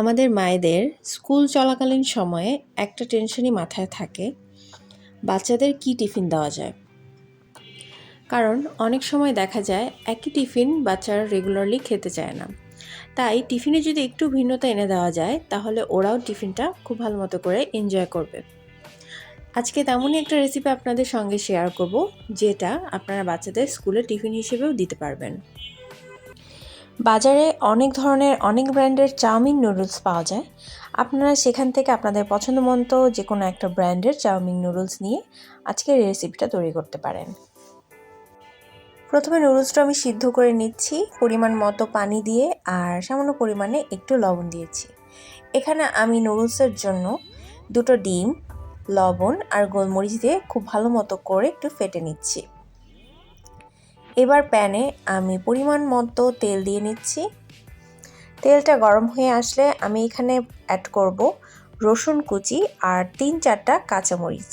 আমাদের মায়েদের স্কুল চলাকালীন সময়ে একটা টেনশনই মাথায় থাকে, বাচ্চাদের কি টিফিন দেওয়া যায়? কারণ অনেক সময় দেখা যায় একই টিফিন বাচ্চারা রেগুলারলি খেতে চায় না। তাই টিফিনে যদি একটু ভিন্নতা এনে দেওয়া যায়, তাহলে ওরাও টিফিনটা খুব ভালো মতো করে এনজয় করবে। আজকে তেমনই একটা রেসিপি আপনাদের সঙ্গে শেয়ার করব, যেটা আপনারা বাচ্চাদের স্কুলে টিফিন হিসেবেও দিতে পারবেন। বাজারে অনেক ধরনের অনেক ব্র্যান্ডের চাউমিন নুডলস পাওয়া যায়। আপনারা সেখান থেকে আপনাদের পছন্দ মতো যে কোনো একটা ব্র্যান্ডের চাউমিন নুডলস নিয়ে আজকের রেসিপিটা তৈরি করতে পারেন। প্রথমে নুডলসটা আমি সিদ্ধ করে নিচ্ছি, পরিমাণ মতো পানি দিয়ে আর সামান্য পরিমাণে একটু লবণ দিয়েছি। এখানে আমি নুডলসের জন্য দুটো ডিম, লবণ আর গোলমরিচ দিয়ে খুব ভালো মতো করে একটু ফেটে নিচ্ছি। এবার প্যানে আমি পরিমাণ মতো তেল দিয়ে নিচ্ছি। তেলটা গরম হয়ে আসলে আমি এখানে অ্যাড করব রসুন কুচি আর তিন চারটা কাঁচামরিচ।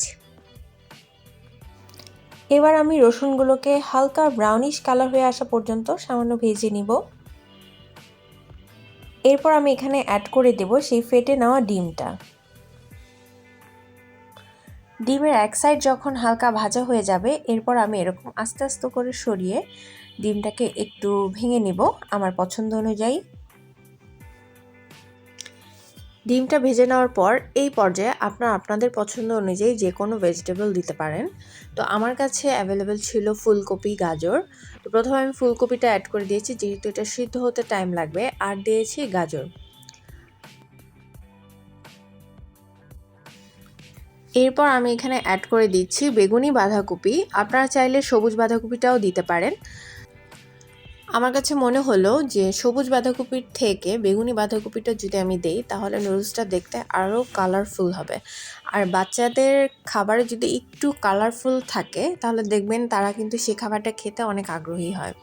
এবার আমি রসুনগুলোকে হালকা ব্রাউনিশ কালার হয়ে আসা পর্যন্ত সামান্য ভেজে নিব। এরপর আমি এখানে অ্যাড করে দেব সেই ফেটে নেওয়া ডিমটা। ডিমের এক সাইড যখন হালকা ভাজা হয়ে যাবে, এরপর আমি এরকম আস্তে আস্তে করে সরিয়ে ডিমটাকে একটু ভেঙে নিব আমার পছন্দ অনুযায়ী। ডিমটা ভেজে নেওয়ার পর এই পর্যায়ে আপনারা, আপনাদের পছন্দ অনুযায়ী যে কোনো ভেজিটেবল দিতে পারেন। তো আমার কাছে অ্যাভেলেবেল ছিল ফুলকপি, গাজর। তো প্রথমে আমি ফুলকপিটা অ্যাড করে দিয়েছি, যেহেতু এটা সিদ্ধ হতে টাইম লাগবে, আর দিয়েছি গাজর। এরপর আমি এখানে অ্যাড করে দিচ্ছি বেগুনি বাঁধাকপি। আপনারা চাইলে সবুজ বাঁধাকপিটাও দিতে পারেন। আমার কাছে মনে হলো যে সবুজ বাঁধাকপির থেকে বেগুনি বাঁধাকপিটা যদি আমি দেই, তাহলে নুডলসটা দেখতে আরও কালারফুল হবে। আর বাচ্চাদের খাবারে যদি একটু কালারফুল থাকে, তাহলে দেখবেন তারা কিন্তু সে খাবারটা খেতে অনেক আগ্রহী হয়।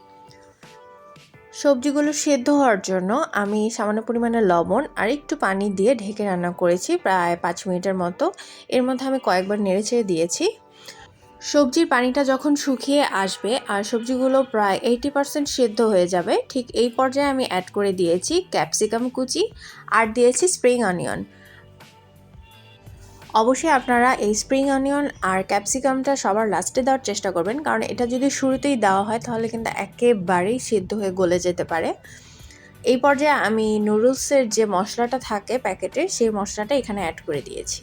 সবজিগুলো সেদ্ধ হওয়ার জন্য আমি সামান্য পরিমাণে লবণ আর একটু পানি দিয়ে ঢেকে রান্না করেছি প্রায় পাঁচ মিনিটের মতো। এর মধ্যে আমি কয়েকবার নেড়েচেড়ে দিয়েছি। সবজির পানিটা যখন শুকিয়ে আসবে আর সবজিগুলো প্রায় এইটি পারসেন্ট সেদ্ধ হয়ে যাবে, ঠিক এই পর্যায়ে আমি অ্যাড করে দিয়েছি ক্যাপসিকাম কুচি আর দিয়েছি স্প্রিং অনিয়ন অবশ্যই আপনারা এই স্প্রিং অনিয়ন আর ক্যাপসিকামটা সবার লাস্টে দেওয়ার চেষ্টা করবেন। কারণ এটা যদি শুরুতেই দেওয়া হয়, তাহলে কিন্তু একেবারেই সিদ্ধ হয়ে গলে যেতে পারে। এই পর্যায়ে আমি নুডলসের যে মশলাটা থাকে প্যাকেটে, সেই মশলাটা এখানে অ্যাড করে দিয়েছি।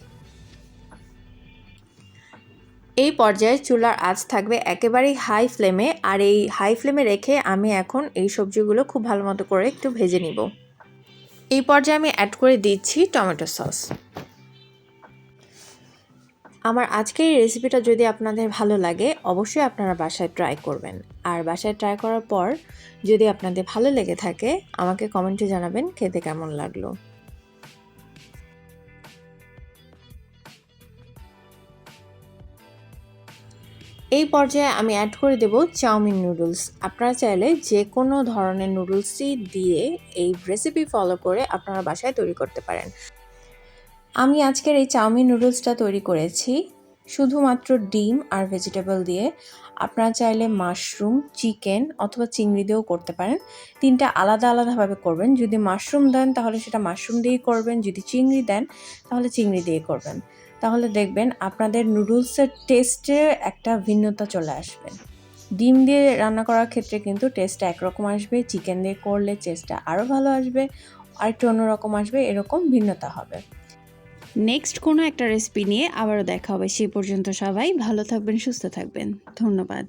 এই পর্যায়ে চুলার আঁচ থাকবে একেবারেই হাই ফ্লেমে আর এই হাই ফ্লেমে রেখে আমি এখন এই সবজিগুলো খুব ভালো মতো করে একটু ভেজে নিব। এই পর্যায়ে আমি অ্যাড করে দিচ্ছি টমেটো সস আমার আজকের এই রেসিপিটা যদি আপনাদের ভালো লাগে, অবশ্যই আপনারা বাসায় ট্রাই করবেন। আর বাসায় ট্রাই করার পর যদি আপনাদের ভালো লেগে থাকে, আমাকে কমেন্টে জানাবেন, খেতে কেমন লাগল। এই পর্যায়ে আমি অ্যাড করে দেব চাউমিন নুডলস আপনারা চাইলে যে কোনো ধরনের নুডলসই দিয়ে এই রেসিপি ফলো করে আপনারা বাসায় তৈরি করতে পারেন। আমি আজকের এই চাউমিন নুডলসটা তৈরি করেছি। শুধুমাত্র ডিম আর ভেজিটেবল দিয়ে। আপনারা চাইলে মাশরুম চিকেন অথবা চিংড়ি দিয়েও করতে পারেন। তিনটা আলাদা আলাদাভাবে করবেন। যদি মাশরুম দেন, তাহলে সেটা মাশরুম দিয়েই করবেন। যদি চিংড়ি দেন, তাহলে চিংড়ি দিয়ে করবেন। তাহলে দেখবেন আপনাদের নুডলসের টেস্টে একটা ভিন্নতা চলে আসবে। ডিম দিয়ে রান্না করার ক্ষেত্রে কিন্তু টেস্টটা একরকম আসবে। চিকেন দিয়ে করলে টেস্টটা আরও ভালো আসবে। আর একটু অন্যরকম আসবে। এরকম ভিন্নতা হবে। নেক্সট কোনো একটা রেসিপি নিয়ে আবারও দেখা হবে। সেই পর্যন্ত সবাই ভালো থাকবেন, সুস্থ থাকবেন। ধন্যবাদ।